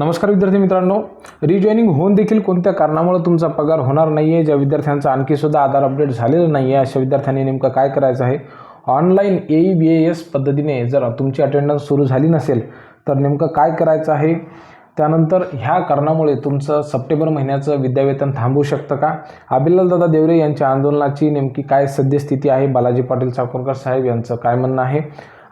नमस्कार विद्यार्थी मित्रांनो रिजॉईनिंग होऊन देखील कोणत्या कारणामुळे तुमचा पगार होणार नाही आहे ज्या विद्यार्थ्यांचा आणखी सुद्धा आधार अपडेट झालेला नाही आहे अशा विद्यार्थ्यांनी नेमकं काय करायचं आहे? Online A E B S पद्धतीने जर तुमची अटेंडन्स सुरू झाली नसेल तर नेमकं काय करायचं आहे? त्यानंतर ह्या कारणामुळे तुमचं सप्टेंबर महिन्याचं विद्यावेतन थांबू शकतं का? अभिलालदादा देवरे यांच्या आंदोलनाची नेमकी काय सद्यस्थिती आहे? बालाजी पाटील चाकूरकर साहेब यांचं काय म्हणणं आहे?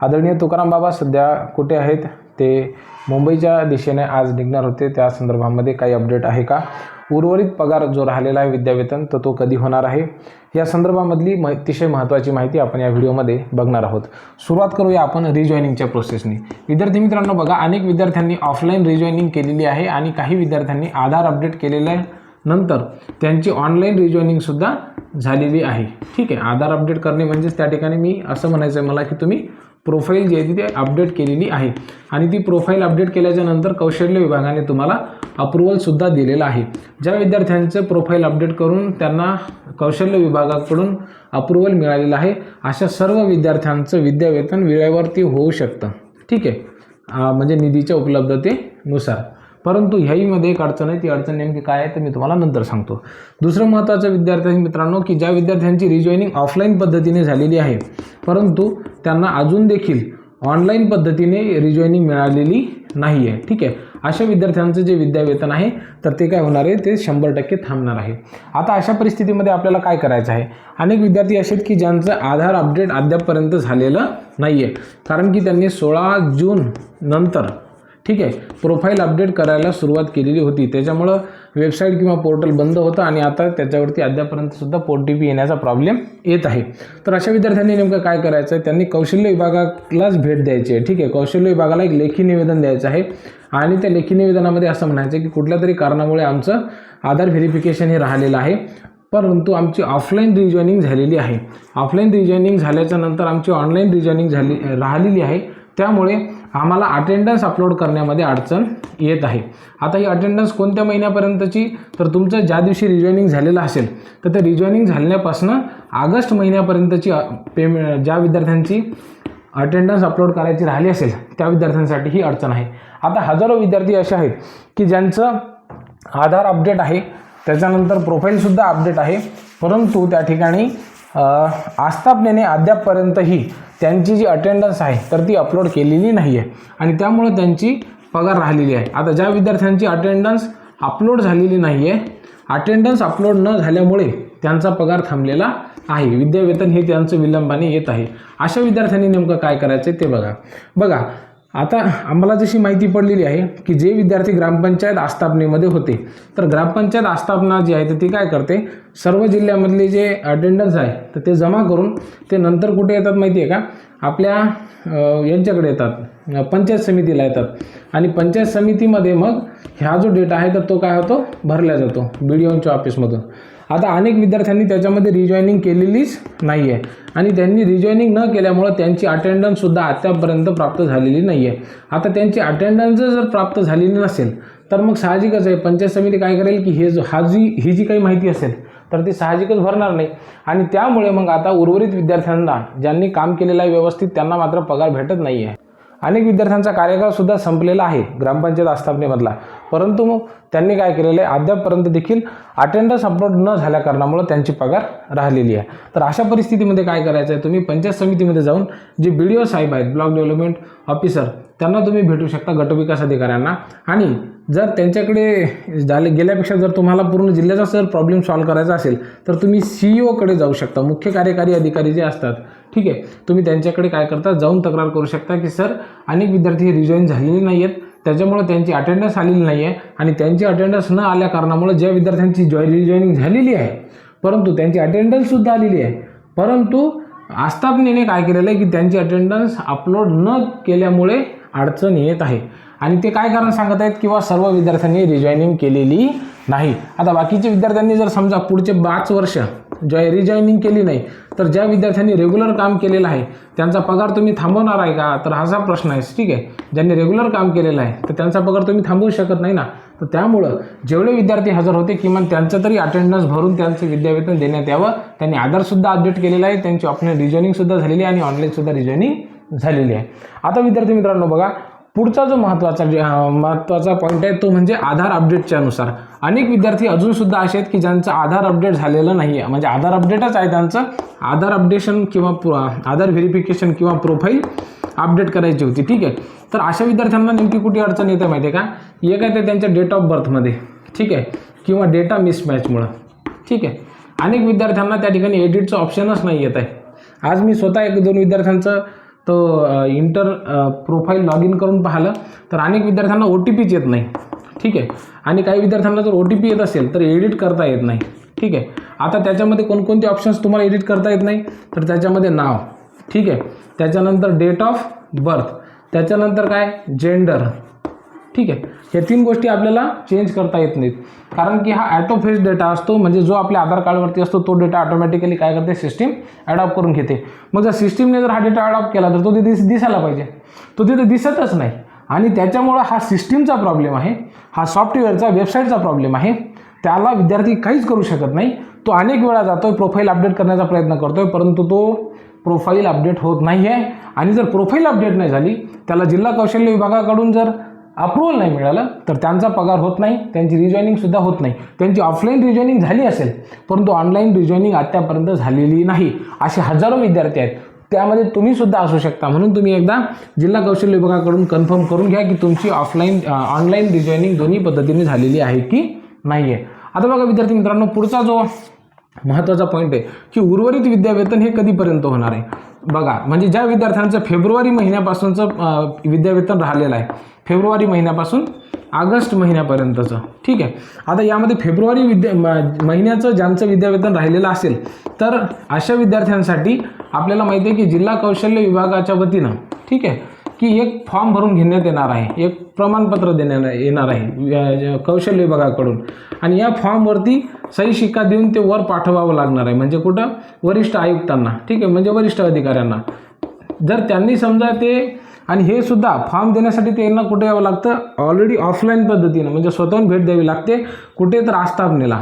आदरणीय तुकाराम बाबा सध्या कुठे आहेत? ते मुंबईच्या दिशेने आज निघणार होते. त्या संदर्भामध्ये काही अपडेट आहे का? उर्वरित पगार जो राहिलेला आहे विद्यावेतन तर तो कधी होणार आहे? या संदर्भामधली म अतिशय महत्त्वाची माहिती आपण या व्हिडिओमध्ये बघणार आहोत. सुरुवात करूया आपण रिजॉईनिंगच्या प्रोसेसनी विद्यार्थी मित्रांनो बघा अनेक विद्यार्थ्यांनी ऑफलाईन रिजॉईनिंग केलेली आहे आणि काही विद्यार्थ्यांनी आधार अपडेट केलेलं आहे नंतर त्यांची ऑनलाईन रिजॉईनिंगसुद्धा झालेली आहे. ठीक आहे आधार अपडेट करणे म्हणजेच त्या ठिकाणी मी असं म्हणायचं आहे मला की तुम्ही प्रोफाईल जी आहे ती ते अपडेट केलेली आहे. आणि ती प्रोफाईल अपडेट केल्याच्यानंतर कौशल्य विभागाने तुम्हाला अप्रुव्हलसुद्धा दिलेलं आहे. ज्या विद्यार्थ्यांचं प्रोफाईल अपडेट करून त्यांना कौशल्य विभागाकडून अप्रुव्हल मिळालेलं आहे अशा सर्व विद्यार्थ्यांचं विद्यावेतन वेळेवरती होऊ शकतं. ठीक आहे. म्हणजे निधीच्या उपलब्धतेनुसार. परंतु ह्याहीमध्ये एक अडचण आहे. ती अडचण नेमकी काय आहे ते मी तुम्हाला नंतर सांगतो. दुसरं महत्त्वाचं विद्यार्थी मित्रांनो की ज्या विद्यार्थ्यांची रिजॉईनिंग ऑफलाईन पद्धतीने झालेली आहे परंतु त्यांना अजून देखील ऑनलाईन पद्धतीने रिजॉईनिंग मिळालेली नाही आहे ठीक आहे? अशा विद्यार्थ्यांचं जे विद्यावेतन आहे तर ते काय होणार आहे? ते शंभर टक्के थांबणार आहे. आता अशा परिस्थितीमध्ये आपल्याला काय करायचं आहे? अनेक विद्यार्थी असे आहेत की ज्यांचं आधार अपडेट अद्यापपर्यंत झालेलं नाही आहे कारण की त्यांनी सोळा जून नंतर ठीक आहे. प्रोफाईल अपडेट करायला सुरुवात केलेली होती. त्याच्यामुळं वेबसाईट किंवा पोर्टल बंद होतं आणि आता त्याच्यावरती अद्यापर्यंतसुद्धा ओ टी पी येण्याचा प्रॉब्लेम येत आहे. तर अशा विद्यार्थ्यांनी नेमकं काय करायचं आहे त्यांनी कौशल्य विभागालाच भेट द्यायची आहे. ठीक आहे. कौशल्य विभागाला एक लेखी निवेदन द्यायचं आहे. आणि त्या लेखी निवेदनामध्ये असं म्हणायचं की कुठल्या तरी कारणामुळे आमचं आधार व्हेरिफिकेशन हे राहिलेलं आहे. परंतु आमची ऑफलाईन रिजॉईनिंग झालेली आहे. ऑफलाईन रिजॉईनिंग झाल्याच्यानंतर आमची ऑनलाईन रिजॉईनिंग झाली राहिलेली आहे. त्यामुळे आम्हाला अटेंडन्स अपलोड करण्यामध्ये अडचण येत आहे. आता ही अटेंडन्स कोणत्या महिन्यापर्यंतची? तर तुमचं ज्या दिवशी रिजॉईनिंग झालेलं असेल तर ते रिजॉईनिंग झाल्यापासून ऑगस्ट महिन्यापर्यंतची पेमेंट ज्या विद्यार्थ्यांची अटेंडन्स अपलोड करायची राहिली असेल त्या विद्यार्थ्यांसाठी ही अडचण आहे. आता हजारो विद्यार्थी असे आहेत की ज्यांचं आधार अपडेट आहे त्याच्यानंतर प्रोफाईलसुद्धा अपडेट आहे परंतु त्या ठिकाणी आस्थापनेने अद्यापपर्यंतही त्यांची जी अटेंडन्स आहे तर ती अपलोड केलेली नाही आहे आणि त्यामुळं त्यांची पगार राहिलेली आहे. आता ज्या विद्यार्थ्यांची अटेंडन्स अपलोड झालेली नाही आहे अटेंडन्स अपलोड न झाल्यामुळे त्यांचा पगार थांबलेला आहे. विद्यावेतन हे त्यांचं विलंबाने येत आहे. अशा विद्यार्थ्यांनी नेमकं काय करायचं ते बघा. बघा आता आम्हाला जशी माहिती पडलेली आहे की जे विद्यार्थी ग्रामपंचायत आस्थापनेमध्ये होते तर ग्रामपंचायत आस्थापना जी आहे तर ती काय करते? सर्व जिल्ह्यामधले जे अटेंडन्स आहे तर ते जमा करून ते नंतर कुठे येतात माहिती आहे का? आपल्या यांच्याकडे येतात. पंचायत समितीला येतात. आणि पंचायत समितीमध्ये मग ह्या जो डेटा आहे तर तो काय होतो? भरला जातो. बी डी ओंच्या ऑफिसमधून आता अनेक विद्यार्थ्यांनी त्याच्यामध्ये रिजॉईनिंग केलेलीच नाही आहे आणि त्यांनी रिजॉईनिंग न केल्यामुळं त्यांची अटेंडन्ससुद्धा आत्तापर्यंत प्राप्त झालेली नाही आहे आता त्यांची अटेंडन्स जर प्राप्त झालेली नसेल तर मग साहजिकच आहे. पंचायत समिती काय करेल की हे जो हा जी ही जी काही माहिती असेल तर ती साहजिकच भरणार नाही. आणि त्यामुळे मग आता उर्वरित विद्यार्थ्यांना ज्यांनी काम केलेलं आहे व्यवस्थित त्यांना मात्र पगार भेटत नाही आहे अनेक विद्यार्थ्यांचा कार्यकाळसुद्धा संपलेला आहे ग्रामपंचायत आस्थापनेमधला. परंतु मग त्यांनी काय केलेलं आहे? अद्यापपर्यंत देखील अटेंडन्स अपलोड न झाल्याकारणामुळं त्यांची पगार राहिलेली आहे. तर अशा परिस्थितीमध्ये काय करायचं आहे? तुम्ही पंचायत समितीमध्ये जाऊन जे बी डी ओ साहेब आहेत ब्लॉक डेव्हलपमेंट ऑफिसर त्यांना तुम्ही भेटू शकता गटविकास अधिकाऱ्यांना. आणि जर त्यांच्याकडे झाले गेल्यापेक्षा जर तुम्हाला पूर्ण जिल्ह्याचा जर प्रॉब्लेम सॉल्व्ह करायचा असेल तर तुम्ही सी ई ओकडे जाऊ शकता. मुख्य कार्यकारी अधिकारी जे असतात ठीक आहे. तुम्ही त्यांच्याकडे काय करता? जाऊन तक्रार करू शकता की सर अनेक विद्यार्थी हे रिजॉईन झालेले नाही आहेत त्याच्यामुळे त्यांची अटेंडन्स आलेली नाही आहे आणि त्यांची अटेंडन्स न आल्या कारणामुळे ज्या विद्यार्थ्यांची जॉय रिजॉईनिंग झालेली आहे परंतु त्यांची अटेंडन्ससुद्धा आलेली आहे. परंतु आस्थापनेने काय केलेलं आहे की त्यांची अटेंडन्स अपलोड न केल्यामुळे अडचण येत आहे. आणि ते काय कारण सांगत आहेत किंवा सर्व विद्यार्थ्यांनी रिजॉईनिंग केलेली नाही. आता बाकीचे विद्यार्थ्यांनी जर समजा पुढचे पाच वर्ष जॉय रिजॉईनिंग केली नाही तर ज्या विद्यार्थ्यांनी रेग्युलर काम केलेलं आहे त्यांचा पगार तुम्ही थांबवणार आहे का? तर हाचा प्रश्न आहे ठीक आहे? ज्यांनी रेग्युलर काम केलेलं आहे तर त्यांचा पगार तुम्ही थांबवू शकत नाही ना? तर त्यामुळं जेवढे विद्यार्थी हजर होते किमान त्यांचं तरी अटेंडन्स भरून त्यांचं विद्यावेतन देण्यात यावं. त्यांनी आधारसुद्धा अपडेट केलेलं आहे त्यांची ऑफलाईन रिजॉईनिंगसुद्धा झालेली आहे आणि ऑनलाईनसुद्धा रिजॉईनिंग झालेली आहे. आता विद्यार्थी मित्रांनो बघा पुढचा जो महत्त्वाचा जे महत्त्वाचा पॉईंट आहे तो म्हणजे आधार अपडेटच्या अनुसार अनेक विद्यार्थी अजूनसुद्धा असे आहेत की ज्यांचं आधार अपडेट झालेलं नाही आहे म्हणजे आधार अपडेटच आहे त्यांचं. आधार अपडेशन किंवा प्रो- आधार व्हेरिफिकेशन किंवा प्रोफाईल अपडेट करायची होती. ठीक आहे? तर अशा विद्यार्थ्यांना नेमकी कुठे अडचण येते माहिती आहे का? एक आहे ते त्यांच्या डेट ऑफ बर्थमध्ये ठीक आहे? किंवा डेटा मिसमॅचमुळं ठीक आहे? अनेक विद्यार्थ्यांना त्या ठिकाणी एडिटचं ऑप्शनच नाही येत आहे. आज मी स्वतः एक दोन विद्यार्थ्यांचं तो इंटर प्रोफाईल लॉग इन करून पाहिलं तर अनेक विद्यार्थ्यांना ओ टी पीच येत नाही. ठीक आहे? आणि काही विद्यार्थ्यांना जर ओ टी पी येत असेल तर एडिट करता येत नाही. ठीक आहे? आता त्याच्यामध्ये कोणकोणते ऑप्शन्स तुम्हाला एडिट करता येत नाही? तर त्याच्यामध्ये नाव. ठीक आहे? त्याच्यानंतर डेट ऑफ बर्थ त्याच्यानंतर काय? जेंडर ठीक आहे. हे तीन गोष्टी आपल्याला चेंज करता येत नाहीत. कारण की हा ॲटोफेस डेटा असतो म्हणजे जो आपल्या आधार कार्डवरती असतो तो डेटा ऑटोमॅटिकली काय करते? सिस्टीम ॲडॉप्ट करून घेते. मग जर सिस्टीमने जर हा डेटा ॲडॉप्ट केला तर तो तिथे दिस दिसायला पाहिजे. तो तिथे दिसतच नाही. आणि त्याच्यामुळं हा सिस्टीमचा प्रॉब्लेम आहे. हा सॉफ्टवेअरचा वेबसाईटचा प्रॉब्लेम आहे. त्याला विद्यार्थी काहीच करू शकत नाही. तो अनेक वेळा जातो आहे प्रोफाईल अपडेट करण्याचा प्रयत्न करतो आहे परंतु तो प्रोफाईल अपडेट होत नाही आहे आणि जर प्रोफाईल अपडेट नाही झाली त्याला जिल्हा कौशल्य विभागाकडून जर अप्रुव्हल नाही मिळालं तर त्यांचा पगार होत नाही त्यांची रिजॉईनिंगसुद्धा होत नाही. त्यांची ऑफलाईन रिजॉईनिंग झाली असेल परंतु ऑनलाईन रिजॉईनिंग आत्तापर्यंत झालेली नाही. असे हजारो विद्यार्थी आहेत. त्यामध्ये तुम्ही सुद्धा असू शकता. म्हणून तुम्ही एकदा जिल्हा कौशल्य विभागाकडून कन्फर्म करून घ्या की तुमची ऑफलाईन ऑनलाईन रिजॉईनिंग दोन्ही पद्धतीने झालेली आहे की नाही आहे आता बघा विद्यार्थी मित्रांनो पुढचा जो महत्त्वाचा पॉईंट आहे की उर्वरित विद्यावेतन हे कधीपर्यंत होणार आहे? बघा म्हणजे ज्या विद्यार्थ्यांचं फेब्रुवारी महिन्यापासूनचं विद्यावेतन राहिलेलं आहे फेब्रुवारी महिन्यापासून ऑगस्ट महिन्यापर्यंतचं. ठीक आहे? आता यामध्ये फेब्रुवारी विद्या म- महिन्याचं ज्यांचं विद्यावेतन राहिलेलं असेल तर अशा विद्यार्थ्यांसाठी आपल्याला माहिती आहे की जिल्हा कौशल्य विभागाच्या वतीनं ठीक आहे की एक फॉर्म भरून घेण्यात येणार आहे एक प्रमाणपत्र देण्यात येणार आहे कौशल्य विभागाकडून. आणि या फॉर्मवरती सही शिक्का देऊन ते वर पाठवावं लागणार आहे. म्हणजे कुठं? वरिष्ठ आयुक्तांना. ठीक आहे? म्हणजे वरिष्ठ अधिकाऱ्यांना. जर त्यांनी समजा ते आणि हे सुद्धा फॉर्म देण्यासाठी त्यांना कुठे यावं लागतं? ऑलरेडी ऑफलाईन पद्धतीनं म्हणजे स्वतःहून भेट द्यावी लागते कुठे तर आस्थापनेला.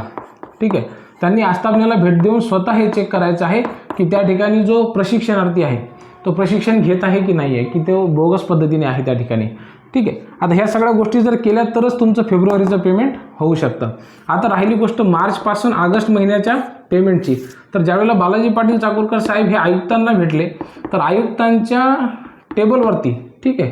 ठीक आहे? त्यांनी आस्थापनेला भेट देऊन स्वतः हे चेक करायचं आहे की त्या ठिकाणी जो प्रशिक्षणार्थी आहे तो प्रशिक्षण घेत आहे की नाही आहे की तो बोगस पद्धतीने आहे त्या ठिकाणी. ठीक आहे? आता ह्या सगळ्या गोष्टी जर केल्या तरच तुमचं फेब्रुवारीचं पेमेंट होऊ शकतं. आता राहिली गोष्ट मार्चपासून ऑगस्ट महिन्याच्या पेमेंटची तर ज्यावेळेला बालाजी पाटील चाकूरकर साहेब हे आयुक्तांना भेटले तर आयुक्तांच्या टेबलवरती. ठीक आहे.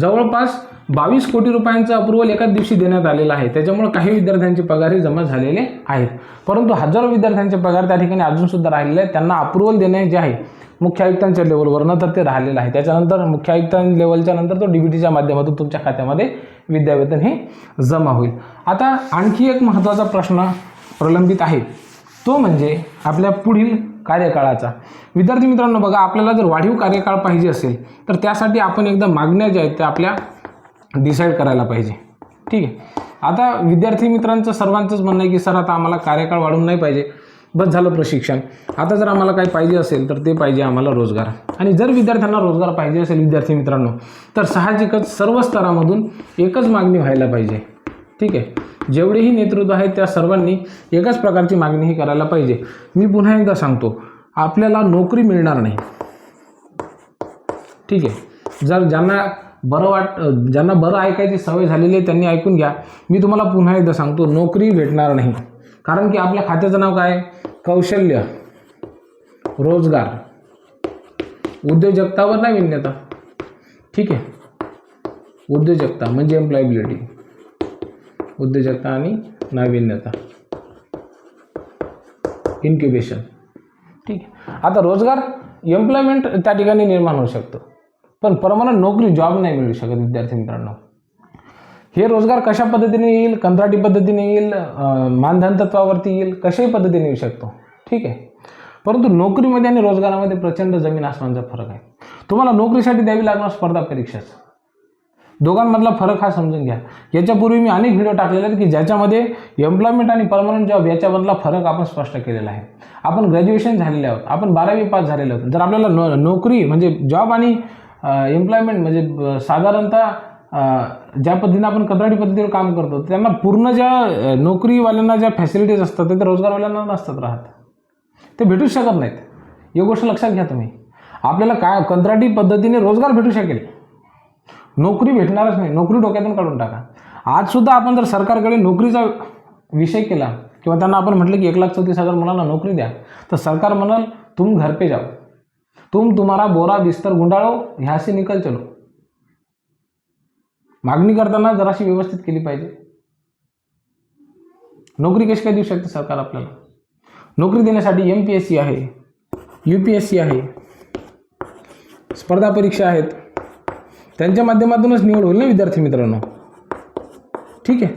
जवळपास बावीस कोटी रुपयांचं अप्रुव्हल एकाच दिवशी देण्यात आलेलं आहे. त्याच्यामुळे काही विद्यार्थ्यांचे पगारही जमा झालेले आहेत. परंतु हजारो विद्यार्थ्यांचे पगार त्या ठिकाणी अजूनसुद्धा राहिलेले आहेत. त्यांना अप्रुव्हल देणे जे आहे मुख्य आयुक्तांच्या लेवलवरनं तर ते राहिलेलं आहे. त्याच्यानंतर मुख्य आयुक्तां लेवलच्या नंतर तो डी बी टीच्या माध्यमातून तुमच्या खात्यामध्ये विद्यावेतन हे जमा होईल. आता आणखी एक महत्त्वाचा प्रश्न प्रलंबित आहे. तो म्हणजे आपल्या पुढील कार्यकाळाचा. विद्यार्थी मित्रांनो बघा आपल्याला जर वाढीव कार्यकाळ पाहिजे असेल तर त्यासाठी आपण एकदा मागण्या ज्या आहेत त्या आपल्या डिसाईड करायला पाहिजे. ठीक आहे? आता विद्यार्थी मित्रांचं सर्वांचंच म्हणणं आहे की सर आता आम्हाला कार्यकाळ वाढून नाही पाहिजे. बस झालं प्रशिक्षण. आता जर आम्हाला काही पाहिजे असेल तर ते पाहिजे आम्हाला रोजगार. आणि जर विद्यार्थ्यांना रोजगार पाहिजे असेल विद्यार्थी मित्रांनो तर साहजिकच सर्व स्तरामधून एकच मागणी व्हायला पाहिजे. ठीक आहे? जेवढेही नेतृत्व आहेत त्या सर्वांनी एकाच प्रकारची मागणी ही करायला पाहिजे. मी पुन्हा एकदा सांगतो आपल्याला नोकरी मिळणार नाही. ठीक आहे. जर ज्यांना बरं वाट ज्यांना बरं ऐकायची सवय झालेली आहे त्यांनी ऐकून घ्या. मी तुम्हाला पुन्हा एकदा सांगतो नोकरी भेटणार नाही. कारण की आपल्या खात्याचं नाव काय? आहे? कौशल्य. रोजगार. उद्योजकतावर नाविन्यता ठीक आहे. उद्योजकता म्हणजे एम्प्लॉयबिलिटी उद्योजकता आणि नाविन्यता इन्क्युबेशन ठीक आहे आता रोजगार एम्प्लॉयमेंट त्या ठिकाणी निर्माण होऊ शकतो. पण परमनंट नोकरी जॉब नाही मिळू शकत विद्यार्थी मित्रांनो. हे रोजगार कशा पद्धतीने येईल? कंत्राटी पद्धतीने येईल? मानधन तत्वावरती येईल? कशाही पद्धतीने येऊ शकतो. ठीक आहे. परंतु नोकरीमध्ये आणि रोजगारामध्ये प्रचंड जमीन आसमानचा फरक आहे. तुम्हाला नोकरीसाठी द्यावी लागणार स्पर्धा परीक्षाच. दोघांमधला फरक हा समजून घ्या. याच्यापूर्वी मी अनेक व्हिडिओ टाकलेले आहेत की ज्याच्यामध्ये एम्प्लॉयमेंट आणि परमनंट जॉब याच्यामधला फरक आपण स्पष्ट केलेला आहे. आपण ग्रॅज्युएशन झालेले आहोत. आपण बारावी पास झालेले आहोत. जर आपल्याला नो नोकरी म्हणजे जॉब आणि एम्प्लॉयमेंट म्हणजे साधारणतः ज्या पद्धतीने आपण कंत्राटी पद्धतीवर काम करतो त्यांना पूर्ण ज्या नोकरीवाल्यांना ज्या फॅसिलिटीज असतात ते रोजगारवाल्यांना नसतात राहत. ते भेटूच शकत नाहीत. ही गोष्ट लक्षात घ्या तुम्ही. आपल्याला काय कंत्राटी पद्धतीने रोजगार भेटू शकेल? नोकरी भेटणारच नाही. नोकरी डोक्यातून काढून टाका. आजसुद्धा आपण जर सरकारकडे नोकरीचा विषय केला किंवा त्यांना आपण म्हटलं की एक लाख चौतीस हजार मुलांना नोकरी द्या तर सरकार म्हणाल तुम घर पे जाओ. तुम तुम्हारा बोरा बिस्तर गुंडाळो ह्या निकल चलो. मागणी करताना जराशी व्यवस्थित केली पाहिजे. नोकरी कशी काय देऊ शकते सरकार आपल्याला? नोकरी देण्यासाठी एम पी एस सी आहे यू पी एस सी आहे स्पर्धा परीक्षा आहेत त्यांच्या माध्यमातूनच निवड होईल ना विद्यार्थी मित्रांनो? ठीक आहे.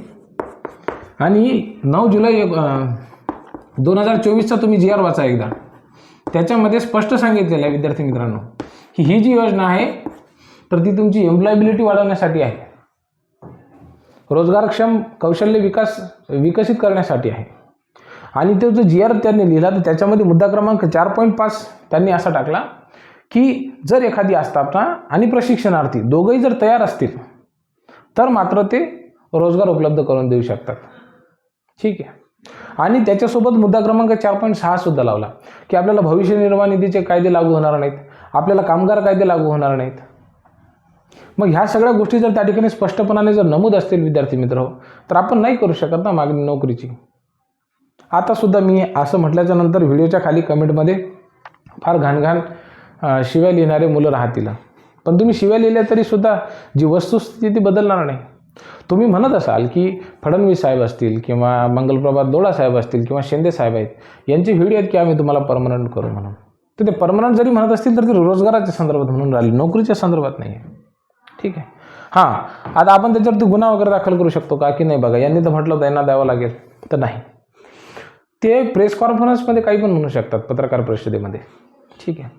आणि नऊ जुलै दोन हजार चोवीसचा तुम्ही जी आर वाचा एकदा. त्याच्यामध्ये स्पष्ट सांगितलेलं आहे विद्यार्थी मित्रांनो की ही जी योजना आहे तर ती तुमची एम्प्लॉयबिलिटी वाढवण्यासाठी आहे. रोजगारक्षम कौशल्य विकास विकसित करण्यासाठी आहे. आणि तो जो जी आर त्यांनी लिहिला तर त्याच्यामध्ये मुद्दा क्रमांक चार पॉईंट पाच त्यांनी असा टाकला की जर एखादी आस्थापना आणि प्रशिक्षणार्थी दोघंही जर तयार असतील तर मात्र ते रोजगार उपलब्ध करून देऊ शकतात. ठीक आहे. आणि त्याच्यासोबत मुद्दा क्रमांक चार पॉईंट सहा सुद्धा लावला की आपल्याला भविष्य निर्वाह निधीचे कायदे लागू होणार नाहीत आपल्याला कामगार कायदे लागू होणार नाहीत. मग ह्या सगळ्या गोष्टी जर त्या ठिकाणी स्पष्टपणाने जर नमूद असतील विद्यार्थी मित्र तर आपण नाही करू शकत ना मागणी नोकरीची. आतासुद्धा मी असं म्हटल्याच्या नंतर व्हिडिओच्या खाली कमेंटमध्ये फार घाणघाण अं, शिव्या लिहिणारे मुलं राहतील. पण तुम्ही शिव्या लिहिल्या तरीसुद्धा जी वस्तुस्थिती ती बदलणार नाही. तुम्ही म्हणत असाल की फडणवीस साहेब असतील किंवा मंगलप्रभात दोडा साहेब असतील किंवा शिंदे साहेब आहेत यांची व्हिडिओ आहेत की आम्ही तुम्हाला परमनंट करू म्हणून. तर ते परमनंट जरी म्हणत असतील तर ते रोजगाराच्या संदर्भात म्हणून राहिले नोकरीच्या संदर्भात नाही आहे ठीक आहे. हां आता आपण त्याच्यावरती गुन्हा वगैरे दाखल करू शकतो का की नाही बघा यांनी तर म्हटलं त्यांना द्यावं लागेल तर नाही. ते प्रेस कॉन्फरन्समध्ये काही पण म्हणू शकतात पत्रकार परिषदेमध्ये. ठीक आहे.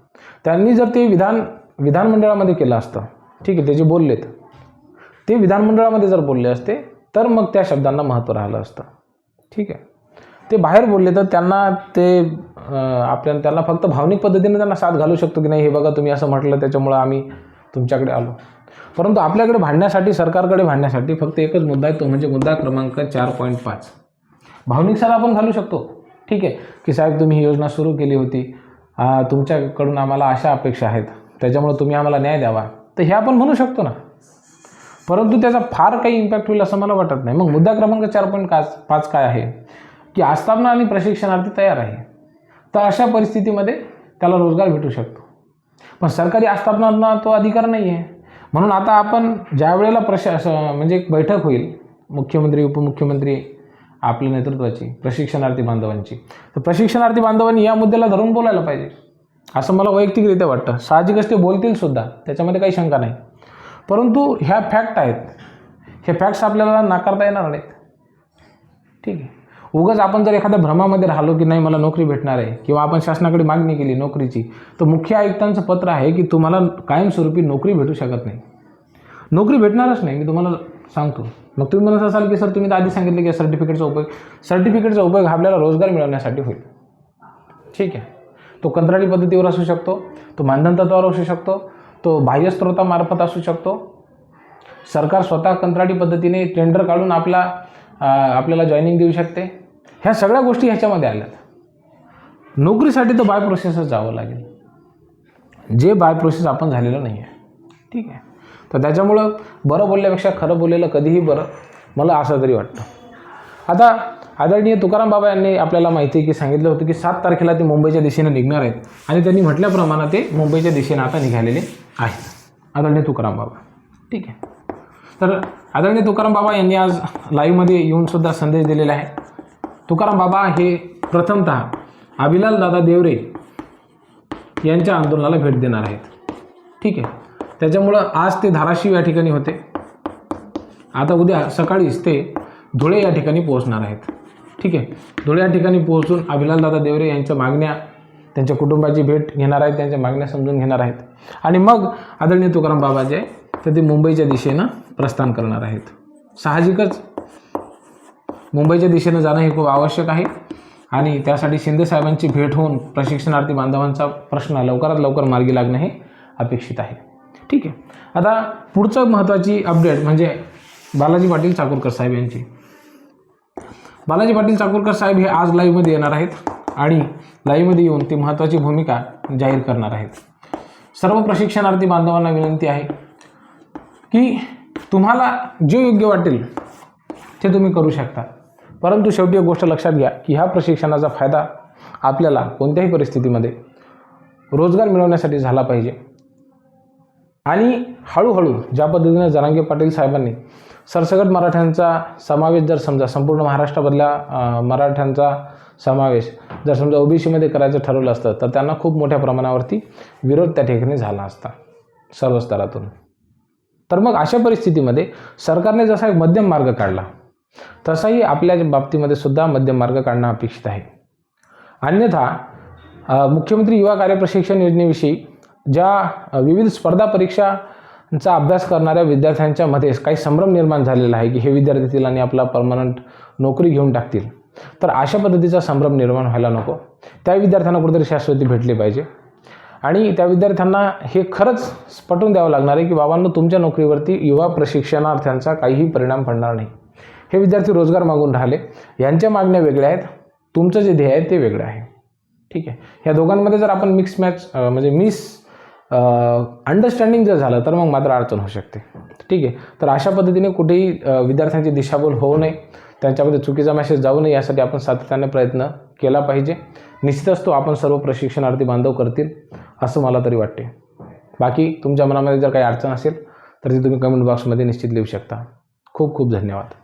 त्यांनी जर ते विधान विधानमंडळामध्ये केलं असतं ठीक आहे ते जे बोललेत ते विधानमंडळामध्ये जर बोलले असते तर मग त्या शब्दांना महत्त्व राहिलं असतं ठीक आहे. ते बाहेर बोलले तर त्यांना ते आपल्या त्यांना फक्त भावनिक पद्धतीने त्यांना साथ घालू शकतो की नाही हे बघा तुम्ही असं म्हटलं त्याच्यामुळं आम्ही तुमच्याकडे आलो. परंतु आपल्याकडे भांडण्यासाठी सरकारकडे भांडण्यासाठी फक्त एकच मुद्दा आहे तो म्हणजे मुद्दा क्रमांक चार पॉईंट पाच. भावनिक साथ आपण घालू शकतो ठीक आहे की साहेब तुम्ही ही योजना सुरू केली होती तुमच्याकडून आम्हाला अशा अपेक्षा आहेत. त्याच्यामुळे तुम्ही आम्हाला न्याय द्यावा. तर हे आपण म्हणू शकतो ना. परंतु त्याचा फार काही इम्पॅक्ट होईल असं मला वाटत नाही. मग मुद्दा क्रमांक चार पॉईंट काच पाच काय आहे? की आस्थापना आणि प्रशिक्षणार्थी तयार आहे. तर अशा परिस्थितीमध्ये त्याला रोजगार भेटू शकतो. पण सरकारी आस्थापनांना तो अधिकार नाही आहे म्हणून आता आपण ज्या वेळेला प्रशा असं म्हणजे एक बैठक होईल मुख्यमंत्री उपमुख्यमंत्री आपल्या नेतृत्वाची प्रशिक्षणार्थी बांधवांची. तर प्रशिक्षणार्थी बांधवांनी या मुद्द्याला धरून बोलायला पाहिजे. असं मला वैयक्तिकरित्या वाटतं. साहजिकच ते बोलतील सुद्धा. त्याच्यामध्ये काही शंका नाही. परंतु ह्या फॅक्ट आहेत. हे फॅक्ट्स आपल्याला नाकारता येणार नाहीत. ठीक आहे. उगाच आपण जर एखाद्या भ्रमामध्ये राहिलो की नाही मला नोकरी भेटणार आहे किंवा आपण शासनाकडे मागणी केली नोकरीची तर मुख्य आयुक्तांचं पत्र आहे की तुम्हाला कायमस्वरूपी नोकरी भेटू शकत नाही. नोकरी भेटणारच नाही. मी तुम्हाला सांगतो. मग तुम्ही म्हणत असाल की सर तुम्ही तर आधी सांगितलं की सर्टिफिकेटचा उपयोग सर्टिफिकेटचा उपयोग हा आपल्याला रोजगार मिळवण्यासाठी होईल. ठीक आहे. तो कंत्राटी पद्धतीवर असू शकतो तो मानधन तत्वावर असू शकतो तो बाह्य स्रोतामार्फत असू शकतो. सरकार स्वतः कंत्राटी पद्धतीने टेंडर काढून आपला आपल्याला जॉईनिंग देऊ शकते. ह्या सगळ्या गोष्टी ह्याच्यामध्ये आल्यात. नोकरीसाठी तर बाय प्रोसेसच जावं लागेल. जे बाय प्रोसेस आपण झालेलं नाही आहे ठीक आहे. तर त्याच्यामुळं बरं बोलल्यापेक्षा खरं बोललेलं कधीही बरं मला असं तरी वाटतं. आता आदरणीय तुकाराम बाबा यांनी आपल्याला माहिती आहे की सांगितलं होतं की सात तारखेला ते मुंबईच्या दिशेने निघणार आहेत आणि त्यांनी म्हटल्याप्रमाणे ते मुंबईच्या दिशेने आता निघालेले आहेत. आदरणीय तुकाराम बाबा. ठीक आहे. तर आदरणीय तुकाराम बाबा यांनी आज लाईव्हमध्ये येऊनसुद्धा संदेश दिलेला आहे. तुकाराम बाबा हे प्रथमतः अभिलाल दादा देवरे यांच्या आंदोलनाला भेट देणार आहेत. ठीक आहे. त्याच्यामुळं आज ते धाराशिव या ठिकाणी होते. आता उद्या सकाळीच ते धुळे या ठिकाणी पोहोचणार आहेत. ठीक आहे? धुळे या ठिकाणी पोहोचून अभिलाल दादा देवरे यांच्या मागण्या त्यांच्या कुटुंबाची भेट घेणार आहेत त्यांच्या मागण्या समजून घेणार आहेत. आणि मग आदरणीय तुकाराम बाबा जे तर ते मुंबईच्या दिशेनं प्रस्थान करणार आहेत. साहजिकच मुंबईच्या दिशेनं जाणं हे खूप आवश्यक आहे. आणि त्यासाठी शिंदे साहेबांची भेट होऊन प्रशिक्षणार्थी बांधवांचा प्रश्न लवकरात लवकर मार्गी लागणं हे अपेक्षित आहे. ठीक आहे. आता पुढचं महत्त्वाची अपडेट म्हणजे बालाजी पाटील चाकूरकर साहेब यांची. बालाजी पाटील चाकूरकर साहेब हे आज लाईव्हमध्ये येणार आहेत आणि लाईव्हमध्ये येऊन ते महत्त्वाची भूमिका जाहीर करणार आहेत. सर्व प्रशिक्षणार्थी बांधवांना विनंती आहे की तुम्हाला जे योग्य वाटेल ते तुम्ही करू शकता. परंतु शेवटी एक गोष्ट लक्षात घ्या की ह्या प्रशिक्षणाचा फायदा आपल्याला कोणत्याही परिस्थितीमध्ये रोजगार मिळवण्यासाठी झाला पाहिजे. आणि हळूहळू ज्या पद्धतीनं जरांगे पाटील साहेबांनी सरसकट मराठ्यांचा समावेश जर समजा संपूर्ण महाराष्ट्रामधल्या मराठ्यांचा समावेश जर समजा ओबीसीमध्ये करायचं ठरवलं असतं तर त्यांना खूप मोठ्या प्रमाणावरती विरोध त्या ठिकाणी झाला असता सर्व स्तरातून. तर मग अशा परिस्थितीमध्ये सरकारने जसा एक मध्यम मार्ग काढला तसाही आपल्या बाबतीमध्ये सुद्धा मध्यम मार्ग काढणं अपेक्षित आहे. अन्यथा मुख्यमंत्री युवा कार्यप्रशिक्षण योजनेविषयी ज्या विविध स्पर्धा परीक्षांचा अभ्यास करणाऱ्या विद्यार्थ्यांच्या मध्ये काही संभ्रम निर्माण झालेला आहे की हे विद्यार्थी तिला आणि आपला परमनंट नोकरी घेऊन टाकतील. तर अशा पद्धतीचा संभ्रम निर्माण व्हायला नको. त्या विद्यार्थ्यांना कुठेतरी शाश्वती भेटली पाहिजे. आणि त्या विद्यार्थ्यांना हे खरंच पटवून द्यावं लागणार आहे की बाबांनो तुमच्या नोकरीवरती युवा प्रशिक्षणार्थ्यांचा काहीही परिणाम पडणार नाही. हे विद्यार्थी रोजगार मागून राहिले. यांच्या मागण्या वेगळ्या आहेत. तुमचं जे ध्येय आहे ते वेगळं आहे. ठीक आहे. ह्या दोघांमध्ये जर आपण मिक्स मॅच म्हणजे मिस अंडरस्टँडिंग जर झालं तर मग मात्र अडचण होऊ शकते. ठीक आहे? तर अशा पद्धतीने कुठेही विद्यार्थ्यांची दिशाभूल होऊ नये. त्यांच्यामध्ये चुकीचा मेसेज जाऊ नये यासाठी आपण सातत्याने प्रयत्न केला पाहिजे. निश्चितच तो आपण सर्व प्रशिक्षणार्थी बांधव करतील असं मला तरी वाटते. बाकी तुमच्या मनामध्ये जर काही अडचण असेल तर ती तुम्ही कमेंट बॉक्समध्ये निश्चित लिहू शकता. खूप खूप धन्यवाद.